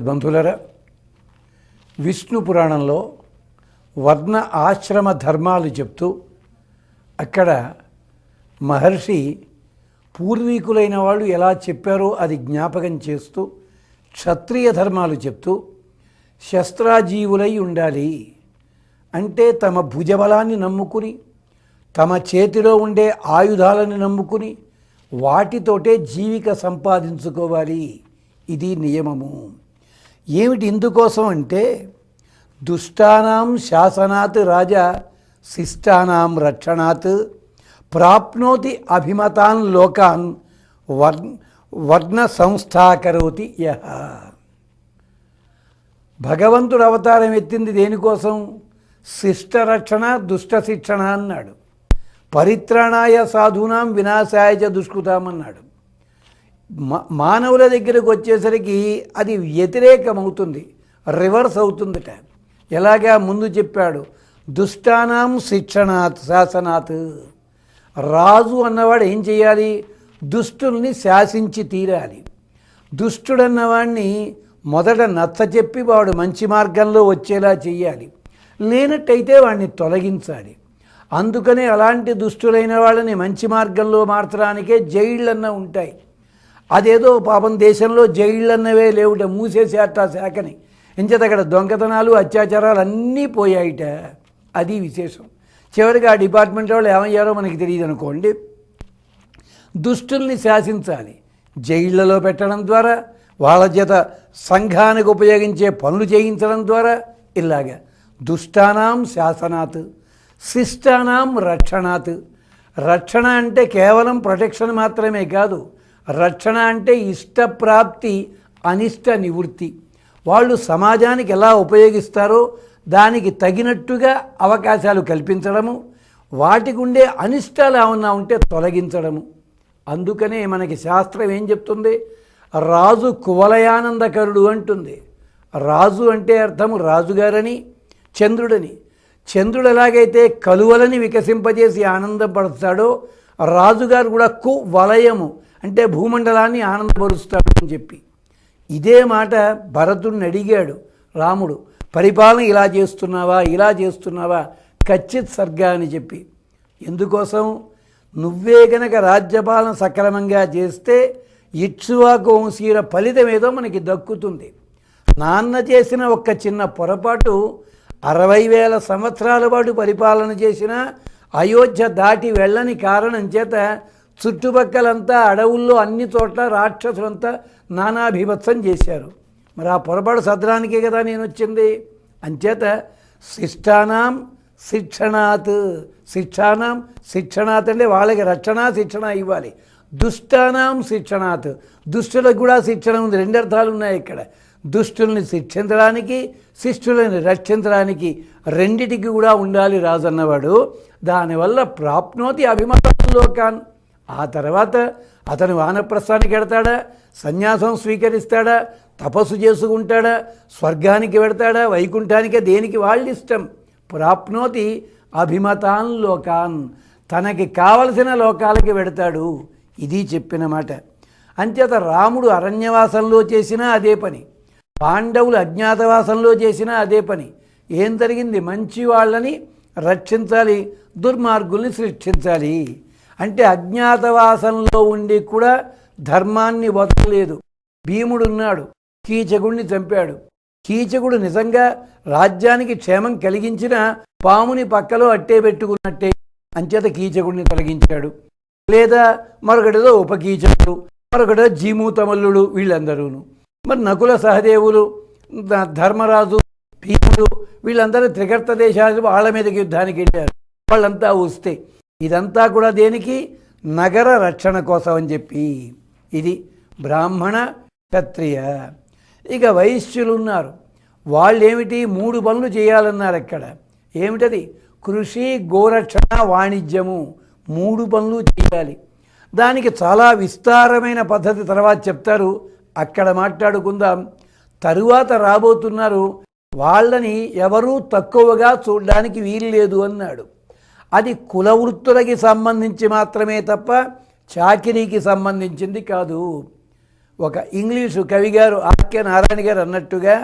బంధువులరా విష్ణు పురాణంలో వర్ణ ఆశ్రమ ధర్మాలు చెప్తూ అక్కడ మహర్షి పూర్వీకులైన వాళ్ళు ఎలా చెప్పారో అది జ్ఞాపకం చేస్తూ క్షత్రియ ధర్మాలు చెప్తూ శస్త్రాజీవులై ఉండాలి అంటే తమ భుజబలాన్ని నమ్ముకుని తమ చేతిలో ఉండే ఆయుధాలను నమ్ముకుని వాటితోటే జీవిక సంపాదించుకోవాలి. ఇది నియమము. ఏమిటి ఇందుకోసం అంటే దుష్టానాం శాసనాత్ రాజా శిష్టానాం రక్షణాత్ ప్రాప్నోతి అభిమతాన్ లోకాన్ వర్ వర్ణ సంస్థాకరోతి యహ. భగవంతుడు అవతారం ఎత్తింది దేనికోసం? శిష్ట రక్షణ దుష్ట శిక్షణ అన్నాడు. పరిత్రాణాయ సాధూనాం వినాశాయ దుష్కృతామన్నాడు. మానవుల దగ్గరకు వచ్చేసరికి అది వ్యతిరేకమవుతుంది. రివర్స్ అవుతుందట. ఎలాగా ముందు చెప్పాడు దుష్టానాం శిక్షణాత్ శాసనాత్. రాజు అన్నవాడు ఏం చేయాలి? దుష్టుల్ని శాసించి తీరాలి. దుష్టుడన్నవాడిని మొదట నచ్చ చెప్పి వాడు మంచి మార్గంలో వచ్చేలా చేయాలి లేనట్టయితే వాడిని తొలగించాలి. అందుకనే అలాంటి దుష్టులైన వాళ్ళని మంచి మార్గంలో మార్చడానికే జైళ్ళన్న ఉంటాయి. అదేదో పాపం దేశంలో జైళ్ళన్నవే లేవుట మూసేసేట శాఖని. ఎంచేత అక్కడ దొంగతనాలు అత్యాచారాలు అన్నీ పోయాయిట. అది విశేషం. చివరికి ఆ డిపార్ట్మెంట్ వాళ్ళు ఏమయ్యారో మనకి తెలియదు అనుకోండి. దుష్టుల్ని శాసించాలి. జైళ్ళలో పెట్టడం ద్వారా వాళ్ళ చేత సంఘానికి ఉపయోగించే పనులు చేయించడం ద్వారా ఇలాగా. దుష్టానాం శాసనాత్ శిష్టానాం రక్షణాత్. రక్షణ అంటే కేవలం ప్రొటెక్షన్ మాత్రమే కాదు రక్షణ అంటే ఇష్టప్రాప్తి అనిష్ట నివృత్తి. వాళ్ళు సమాజానికి ఎలా ఉపయోగిస్తారో దానికి తగినట్టుగా అవకాశాలు కల్పించడము వాటికి ఉండే అనిష్టాలు ఏమన్నా ఉంటే తొలగించడము. అందుకనే మనకి శాస్త్రం ఏం చెప్తుంది? రాజు కువలయానందకరుడు అంటుంది. రాజు అంటే అర్థం రాజుగారని చంద్రుడని. చంద్రుడు ఎలాగైతే కలువలని వికసింపజేసి ఆనందపరుస్తాడో రాజుగారు కూడా కు వలయము అంటే భూమండలాన్ని ఆనందపరుస్తాడు అని చెప్పి. ఇదే మాట భరతుడిని అడిగాడు. రాముడు పరిపాలన ఇలా చేస్తున్నావా ఇలా చేస్తున్నావా ఖచ్చిత్ సర్గా అని చెప్పి. ఎందుకోసం? నువ్వే గనక రాజ్యపాలన సక్రమంగా చేస్తే ఇక్ష్వాకు వంశీయుల ఫలితం ఏదో మనకి దక్కుతుంది. నాన్న చేసిన ఒక్క చిన్న పొరపాటు అరవై వేల సంవత్సరాల పాటు పరిపాలన చేసిన అయోధ్య దాటి వెళ్ళని కారణం చేత చుట్టుపక్కలంతా అడవుల్లో అన్ని చోట్ల రాక్షసులంతా నానాభిభత్సం చేశారు. మరి ఆ పొరపాటు సద్రానికే కదా నేను వచ్చింది అంచేత శిష్టానాం శిక్షణాత్. శిక్షానాం శిక్షణాత్ అంటే వాళ్ళకి రక్షణ శిక్షణ ఇవ్వాలి. దుష్టానాం శిక్షణాత్. దుష్టులకు కూడా శిక్షణ ఉంది. రెండు అర్థాలు ఉన్నాయి ఇక్కడ. దుష్టుల్ని శిక్షించడానికి శిష్టులని రక్షించడానికి రెండిటికి కూడా ఉండాలి రాజు అన్నవాడు దానివల్ల ప్రాప్నోతి అభిమతంలోకాన్ ఆ తర్వాత అతను వానప్రస్థానికి వెడతాడా? సన్యాసం స్వీకరిస్తాడా? తపస్సు చేసుకుంటాడా? స్వర్గానికి వెడతాడా? వైకుంఠానికే దేనికి వాళ్ళు ఇష్టం ప్రాప్నోతి అభిమతాన్ లోకాన్. తనకి కావలసిన లోకాలకి వెడతాడు. ఇది చెప్పిన మాట. అంచేత రాముడు అరణ్యవాసంలో చేసినా అదే పని. పాండవులు అజ్ఞాతవాసంలో చేసినా అదే పని. ఏం జరిగింది? మంచి వాళ్ళని రక్షించాలి దుర్మార్గుల్ని సృష్టించాలి అంటే అజ్ఞాతవాసంలో ఉండి కూడా ధర్మాన్ని వదలలేదు. భీముడు ఉన్నాడు కీచకుడిని చంపాడు. కీచకుడు నిజంగా రాజ్యానికి క్షేమం కలిగించిన పాముని పక్కలో అట్టే పెట్టుకున్నట్టే అంచేత కీచకుడిని తొలగించాడు. లేదా మరొకటిదో ఉపకీచకుడు మరొకటిదో జీమూతమల్లుడు వీళ్ళందరూను. మరి నకుల సహదేవులు ధర్మరాజు భీముడు వీళ్ళందరూ త్రికర్త దేశాలు వాళ్ళ మీదకి యుద్ధానికి వెళ్ళారు. వాళ్ళంతా వస్తే ఇదంతా కూడా దేనికి? నగర రక్షణ కోసం అని చెప్పి. ఇది బ్రాహ్మణ క్షత్రియ. ఇక వైశ్యులు ఉన్నారు. వాళ్ళు ఏమిటి మూడు పనులు చేయాలన్నారు అక్కడ ఏమిటది? కృషి గోరక్షణ వాణిజ్యము. మూడు పనులు చేయాలి. దానికి చాలా విస్తారమైన పద్ధతి తర్వాత చెప్తారు. అక్కడ మాట్లాడుకుందాం. తరువాత రాబోతున్నారు. వాళ్ళని ఎవరూ తక్కువగా చూడడానికి వీలు లేదు అన్నాడు. అది కుల వృత్తులకి సంబంధించి మాత్రమే తప్ప చాకిరీకి సంబంధించింది కాదు. ఒక ఇంగ్లీషు కవిగారు ఆర్కే నారాయణ గారు అన్నట్టుగా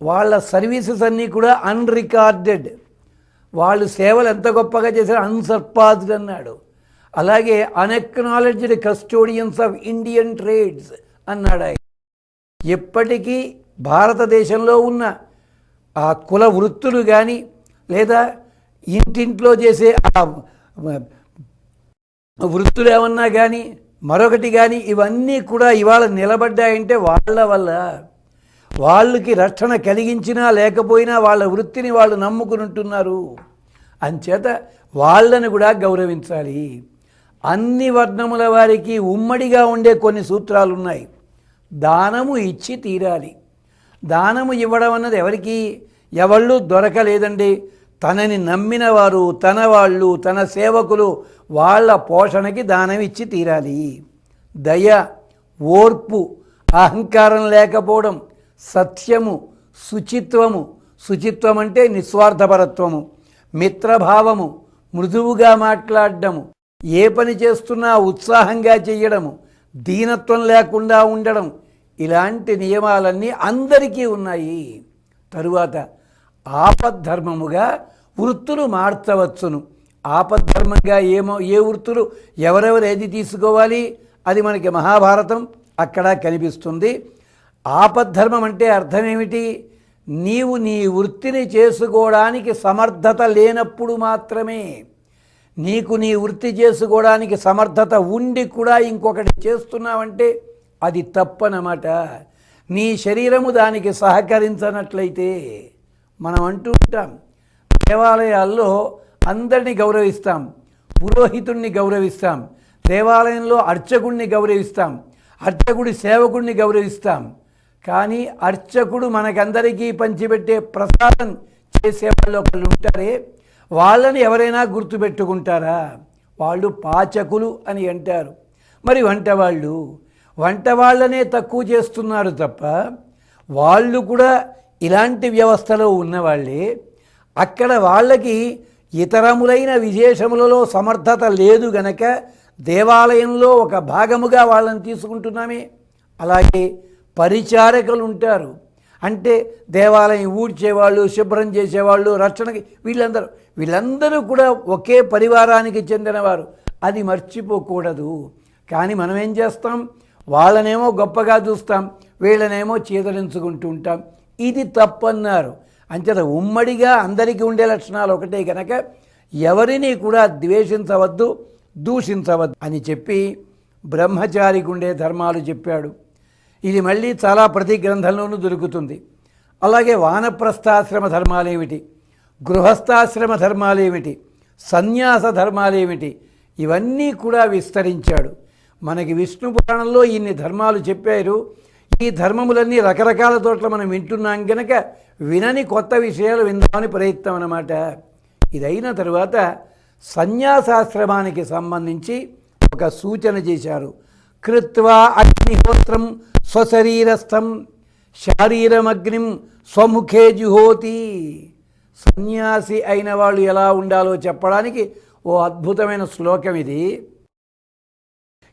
వాళ్ళ సర్వీసెస్ అన్నీ కూడా అన్రికార్డెడ్. వాళ్ళు సేవలు ఎంత గొప్పగా చేశారు అన్సర్పాజ్డ్ అన్నాడు. అలాగే unacknowledged custodians of Indian trades అన్నాడు ఆయన. ఎప్పటికీ భారతదేశంలో ఉన్న ఆ కుల వృత్తులు కానీ లేదా ఇంటింట్లో చేసే ఆ వృత్తులు ఏమన్నా కానీ మరొకటి కానీ ఇవన్నీ కూడా ఇవాళ నిలబడ్డాయంటే వాళ్ళ వల్ల. వాళ్ళకి రక్షణ కలిగించినా లేకపోయినా వాళ్ళ వృత్తిని వాళ్ళు నమ్ముకుని ఉంటున్నారు అంచేత వాళ్ళని కూడా గౌరవించాలి. అన్ని వర్ణముల వారికి ఉమ్మడిగా ఉండే కొన్ని సూత్రాలు ఉన్నాయి దానము ఇచ్చి తీరాలి. దానము ఇవ్వడం అన్నది ఎవరికి ఎవళ్ళు దొరకలేదండి. తనని నమ్మిన వారు తన వాళ్ళు తన సేవకులు వాళ్ళ పోషణకి దానం ఇచ్చి తీరాలి. దయ ఓర్పు అహంకారం లేకపోవడం సత్యము శుచిత్వము. శుచిత్వం అంటే నిస్వార్థపరత్వము మిత్రభావము మృదువుగా మాట్లాడడము ఏ పని చేస్తున్నా ఉత్సాహంగా చేయడము దీనత్వం లేకుండా ఉండడం ఇలాంటి నియమాలన్నీ అందరికీ ఉన్నాయి. తరువాత ఆపద్ధర్మముగా వృత్తులు మార్చవచ్చును. ఆపద్ధర్మంగా ఏమో ఏ వృత్తులు ఎవరెవరు ఏది తీసుకోవాలి? అది మనకి మహాభారతం అక్కడ కనిపిస్తుంది. ఆపద్ధర్మం అంటే అర్థం ఏమిటి నీవు నీ వృత్తిని చేసుకోవడానికి సమర్థత లేనప్పుడు మాత్రమే. నీకు నీ వృత్తి చేసుకోవడానికి సమర్థత ఉండి కూడా ఇంకొకటి చేస్తున్నావంటే అది తప్పనమాట. నీ శరీరము దానికి సహకరించనట్లయితే మనం అంటూ ఉంటాం దేవాలయాల్లో అందరినీ గౌరవిస్తాం పురోహితుణ్ణి గౌరవిస్తాం దేవాలయంలో అర్చకుడిని గౌరవిస్తాం అర్చకుడి సేవకుడిని గౌరవిస్తాం. కానీ అర్చకుడు మనకందరికీ పంచిపెట్టే ప్రసాదం చేసేవాళ్ళు ఒకళ్ళు ఉంటారే వాళ్ళని ఎవరైనా గుర్తుపెట్టుకుంటారా? వాళ్ళు పాచకులు అని అంటారు. మరి వంట వాళ్ళు వంట వాళ్ళనే తక్కువ చేస్తున్నారు తప్ప వాళ్ళు కూడా ఇలాంటి వ్యవస్థలో ఉన్నవాళ్ళే అక్కడ వాళ్ళకి ఇతరములైన విశేషములలో సమర్థత లేదు గనక దేవాలయంలో ఒక భాగముగా వాళ్ళని తీసుకుంటున్నామే. అలాగే పరిచారకులు ఉంటారు అంటే దేవాలయం ఊడ్చేవాళ్ళు శుభ్రం చేసేవాళ్ళు రక్షణకి వీళ్ళందరూ వీళ్ళందరూ కూడా ఒకే పరివారానికి చెందినవారు. అది మర్చిపోకూడదు. కానీ మనం ఏం చేస్తాం? వాళ్ళనేమో గొప్పగా చూస్తాం. వీళ్ళనేమో చీదరించుకుంటూ ఉంటాం. ఇది తప్పన్నారు. అంచేత ఉమ్మడిగా అందరికీ ఉండే లక్షణాలు ఒకటే కనుక ఎవరిని కూడా ద్వేషించవద్దు దూషించవద్దు అని చెప్పి బ్రహ్మచారికి ఉండే ధర్మాలు చెప్పాడు. ఇది మళ్ళీ చాలా ప్రతి గ్రంథంలోనూ దొరుకుతుంది. అలాగే వానప్రస్థాశ్రమ ధర్మాలేమిటి గృహస్థాశ్రమ ధర్మాలేమిటి సన్యాస ధర్మాలేమిటి ఇవన్నీ కూడా విస్తరించాడు. మనకి విష్ణు పురాణంలో ఇన్ని ధర్మాలు చెప్పారు. ఈ ధర్మములన్నీ రకరకాల చోట్ల మనం వింటున్నాం కనుక వినని కొత్త విషయాలు విందామని ప్రయత్నం అన్నమాట. ఇదైన తరువాత సన్యాసాశ్రమానికి సంబంధించి ఒక సూచన చేశారు. కృత్వా అగ్నిహోత్రం స్వశరీరస్థం శారీరమగ్నిం స్వముఖే జుహోతి. సన్యాసి అయిన వాళ్ళు ఎలా ఉండాలో చెప్పడానికి ఓ అద్భుతమైన శ్లోకం ఇది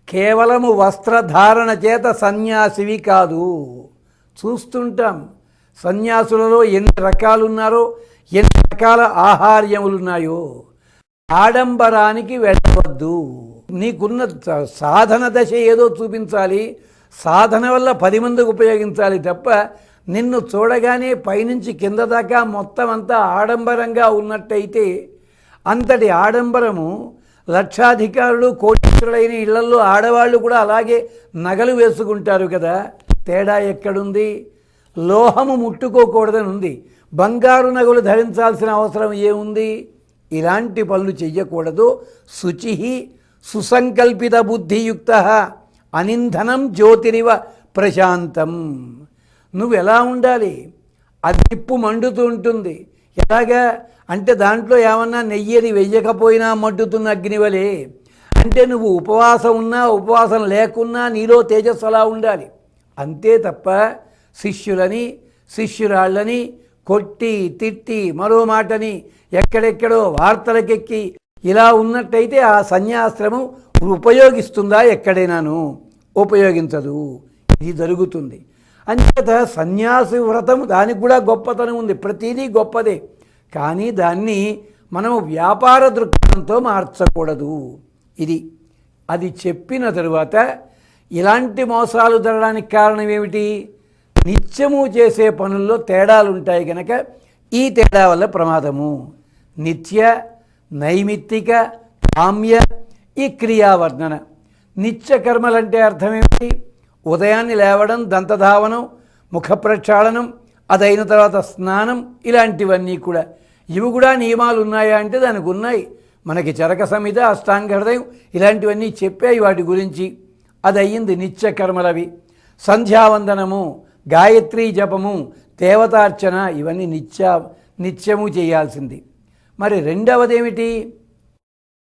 కేవలము వస్త్రధారణ చేత సన్యాసివి కాదు. చూస్తుంటాం. సన్యాసులలో ఎన్ని రకాలు ఉన్నారో ఎన్ని రకాల ఆహార్యములున్నాయో. ఆడంబరానికి వెళ్ళవద్దు. నీకున్న సాధన దశ ఏదో చూపించాలి. సాధన వల్ల పది మందికి ఉపయోగించాలి తప్ప నిన్ను చూడగానే పైనుంచి కింద దాకా మొత్తం అంతా ఆడంబరంగా ఉన్నట్టయితే అంతటి ఆడంబరము లక్షాధికారులు కోటీశ్వరులైన ఇళ్ళలో ఆడవాళ్ళు కూడా అలాగే నగలు వేసుకుంటారు కదా. తేడా ఎక్కడుంది? లోహము ముట్టుకోకూడదని ఉంది. బంగారు నగలు ధరించాల్సిన అవసరం ఏముంది? ఇలాంటి పనులు చెయ్యకూడదు. శుచి సుసంకల్పిత బుద్ధియుక్త అనింధనం జ్యోతిరివ ప్రశాంతం. నువ్వు ఎలా ఉండాలి? అది నిప్పు మండుతూ ఉంటుంది. ఎలాగా? అంటే దాంట్లో ఏమన్నా నెయ్యది వెయ్యకపోయినా మండుతున్న అగ్నివలే. అంటే నువ్వు ఉపవాసం ఉన్నా ఉపవాసం లేకున్నా నీలో తేజస్సు అలా ఉండాలి. అంతే తప్ప శిష్యులని శిష్యురాళ్ళని కొట్టి తిట్టి మరో మాటని ఎక్కడెక్కడో వార్తలకెక్కి ఇలా ఉన్నట్టయితే ఆ సన్యాశ్రమం ఉపయోగిస్తుందా ఎక్కడైనాను? ఉపయోగించదు. ఇది జరుగుతుంది. అంచేత సన్యాసి వ్రతం దానికి కూడా గొప్పతనం ఉంది. ప్రతిదీ గొప్పదే. కానీ దాన్ని మనం వ్యాపార దృక్పథంతో మార్చకూడదు. ఇది. అది చెప్పిన తరువాత ఇలాంటి మోసాలు జరగడానికి కారణం ఏమిటి? నిత్యము చేసే పనుల్లో తేడాలు ఉంటాయి కనుక ఈ తేడా వల్ల ప్రమాదము. నిత్య నైమిత్తిక కామ్య ఈ క్రియావర్ణన నిత్య కర్మలంటే అర్థం ఏమిటి? ఉదయాన్నే లేవడం దంతధావనం ముఖ ప్రక్షాళనం అదైన తర్వాత స్నానం ఇలాంటివన్నీ కూడా. ఇవి కూడా నియమాలు ఉన్నాయా అంటే దానికి ఉన్నాయి. మనకి చరక సంహిత అష్టాంగ హృదయం ఇలాంటివన్నీ చెప్పాయి వాటి గురించి. అది అయ్యింది నిత్యకర్మలవి సంధ్యావందనము గాయత్రీ జపము దేవతార్చన ఇవన్నీ నిత్య నిత్యము చేయాల్సింది. మరి రెండవది ఏమిటి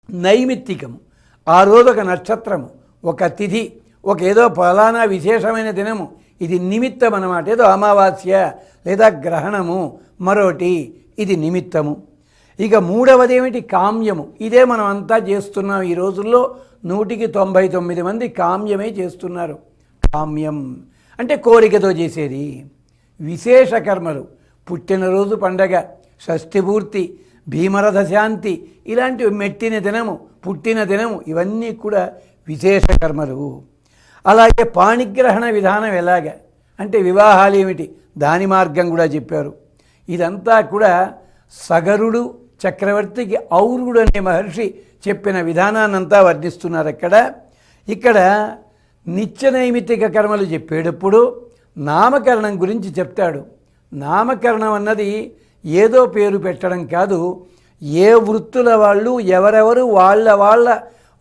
నైమిత్తికము ఆ రోజు ఒక నక్షత్రము ఒక తిథి ఒక ఏదో ఫలానా విశేషమైన దినము. ఇది నిమిత్తం అన్నమాట ఏదో అమావాస్య లేదా గ్రహణము మరోటి ఇది నిమిత్తము. ఇక మూడవది ఏమిటి కామ్యము? ఇదే మనం అంతా చేస్తున్నాం. ఈ రోజుల్లో నూటికి తొంభై తొమ్మిది మంది కామ్యమే చేస్తున్నారు. కామ్యం అంటే కోరికతో చేసేది. విశేష కర్మలు. పుట్టినరోజు పండగ షష్ఠిపూర్తి భీమరథ శాంతి ఇలాంటివి మెట్టిన దినము పుట్టిన దినము ఇవన్నీ కూడా విశేష కర్మలు. అలాగే పాణిగ్రహణ విధానం ఎలాగ? అంటే వివాహాలు ఏమిటి? దాని మార్గం కూడా చెప్పారు. ఇదంతా కూడా సగరుడు చక్రవర్తికి ఔరుడు అనే మహర్షి చెప్పిన విధానాన్నంతా వర్ణిస్తున్నారు అక్కడ. ఇక్కడ నిత్య నైమితిక కర్మలు చెప్పేటప్పుడు నామకరణం గురించి చెప్తాడు. నామకరణం అన్నది ఏదో పేరు పెట్టడం కాదు ఏ వృత్తుల వాళ్ళు ఎవరెవరు వాళ్ళ వాళ్ళ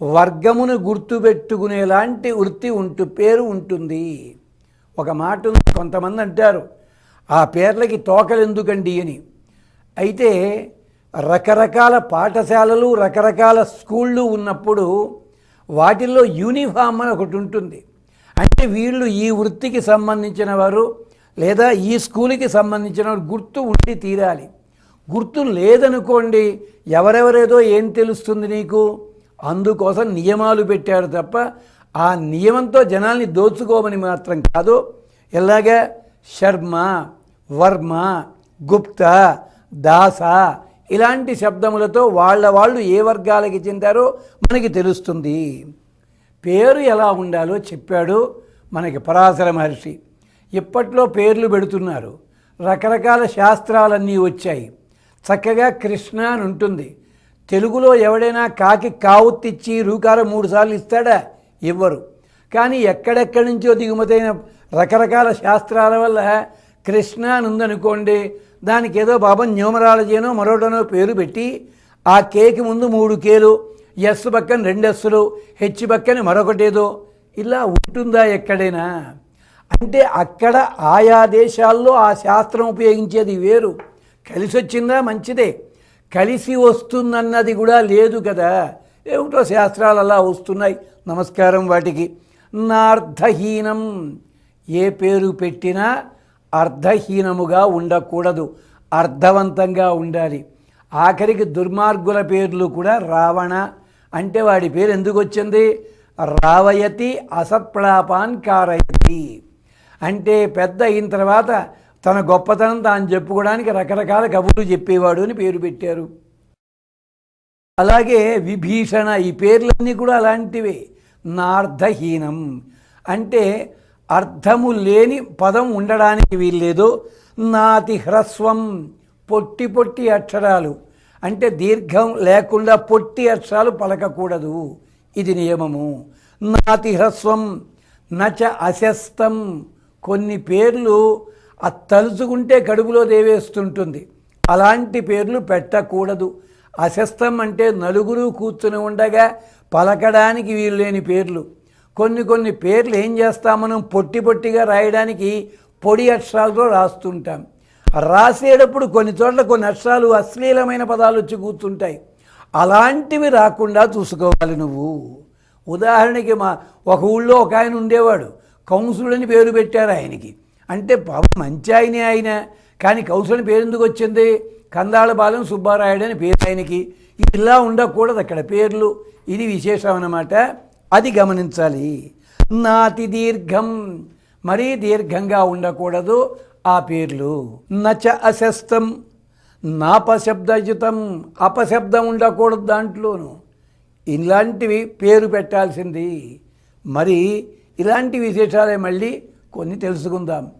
వర్గమును గుర్తుపెట్టుకునేలాంటి వృత్తి ఉంటు పేరు ఉంటుంది. ఒక మాట కొంతమంది అంటారు ఆ పేర్లకి తోకలు ఎందుకండి అని. అయితే రకరకాల పాఠశాలలు రకరకాల స్కూళ్ళు ఉన్నప్పుడు వాటిల్లో యూనిఫామ్ అని ఒకటి ఉంటుంది. అంటే వీళ్ళు ఈ వృత్తికి సంబంధించిన వారు లేదా ఈ స్కూల్కి సంబంధించిన వారు గుర్తు ఉండి తీరాలి. గుర్తు లేదనుకోండి ఎవరెవరేదో ఏం తెలుస్తుంది నీకు? అందుకోసం నియమాలు పెట్టారు తప్ప ఆ నియమంతో జనాల్ని దోచుకోమని మాత్రం కాదు. ఎలాగా? శర్మ. వర్మ గుప్త దాస ఇలాంటి శబ్దములతో వాళ్ళ వాళ్ళు ఏ వర్గాలకి చెందారో మనకి తెలుస్తుంది. పేరు ఎలా ఉండాలో చెప్పాడు మనకి పరాశర మహర్షి. ఇప్పట్లో పేర్లు పెడుతున్నారు. రకరకాల శాస్త్రాలన్నీ వచ్చాయి. చక్కగా కృష్ణ అని ఉంటుంది. తెలుగులో ఎవడైనా కాకి కావుత్తిచ్చి రూకారం మూడుసార్లు ఇస్తాడా? ఇవ్వరు. కానీ ఎక్కడెక్కడి నుంచో దిగుమతైన రకరకాల శాస్త్రాల వల్ల కృష్ణ అని ఉందనుకోండి దానికి ఏదో బాబా న్యూమరాలజీనో మరోటనో పేరు పెట్టి ఆ కేకి ముందు మూడు కేలు ఎస్ పక్కన రెండు ఎస్సులు హెచ్ పక్కన మరొకటేదో. ఇలా ఉంటుందా ఎక్కడైనా? అంటే అక్కడ ఆయా దేశాల్లో ఆ శాస్త్రం ఉపయోగించేది వేరు. కలిసి వచ్చిందా మంచిదే. కలిసి వస్తుందన్నది కూడా లేదు కదా. ఏమిటో శాస్త్రాలు అలా వస్తున్నాయి. నమస్కారం వాటికి. నార్థహీనం. ఏ పేరు పెట్టినా అర్ధహీనముగా ఉండకూడదు. అర్థవంతంగా ఉండాలి. ఆఖరికి దుర్మార్గుల పేర్లు కూడా రావణ అంటే వాడి పేరు ఎందుకు వచ్చింది? రావయతి అసత్ప్రాపాన్ కారయతి. అంటే పెద్ద అయిన తర్వాత తన గొప్పతనం తాను చెప్పుకోవడానికి రకరకాల కబుర్లు చెప్పేవాడు అని పేరు పెట్టారు. అలాగే విభీషణ ఈ పేర్లన్నీ కూడా అలాంటివే. నార్ధహీనం. అంటే అర్థము లేని పదం ఉండడానికి వీల్లేదు. నాతి హ్రస్వం పొట్టి పొట్టి అక్షరాలు. అంటే దీర్ఘం లేకుండా పొట్టి అక్షరాలు పలకకూడదు. ఇది నియమము. నాతి హ్రస్వం నచ అశస్తం. కొన్ని పేర్లు ఆ తలుచుకుంటే కడుపులో దేవేస్తుంటుంది. అలాంటి పేర్లు పెట్టకూడదు. అశస్తం అంటే నలుగురు కూర్చుని ఉండగా పలకడానికి వీలు లేని పేర్లు. కొన్ని కొన్ని పేర్లు ఏం చేస్తాం మనం? పొట్టి పొట్టిగా రాయడానికి పొడి అక్షరాలతో రాస్తుంటాం. రాసేటప్పుడు కొన్ని చోట్ల కొన్ని అక్షరాలు అశ్లీలమైన పదాలు వచ్చి కూర్చుంటాయి. అలాంటివి రాకుండా చూసుకోవాలి నువ్వు. ఉదాహరణకి మా ఒక ఊళ్ళో ఒక ఆయన ఉండేవాడు. కౌన్సులని పేరు పెట్టారు ఆయనకి. అంటే పాపం మంచి ఆయనే ఆయన. కానీ కౌన్సులని పేరు ఎందుకు వచ్చింది? కందాళ బాలం సుబ్బారాయుడు అని పేరు ఆయనకి. ఇలా ఉండకూడదు అక్కడ పేర్లు. ఇది విశేషం అన్నమాట. అది గమనించాలి. నాతి దీర్ఘం మరీ దీర్ఘంగా ఉండకూడదు ఆ పేర్లు. నచ అశస్తం నాపశబ్దయుతం అపశబ్దం ఉండకూడదు దాంట్లోనూ. ఇలాంటివి పేరు పెట్టాల్సింది. మరి ఇలాంటి విశేషాలే మళ్ళీ కొన్ని తెలుసుకుందాం.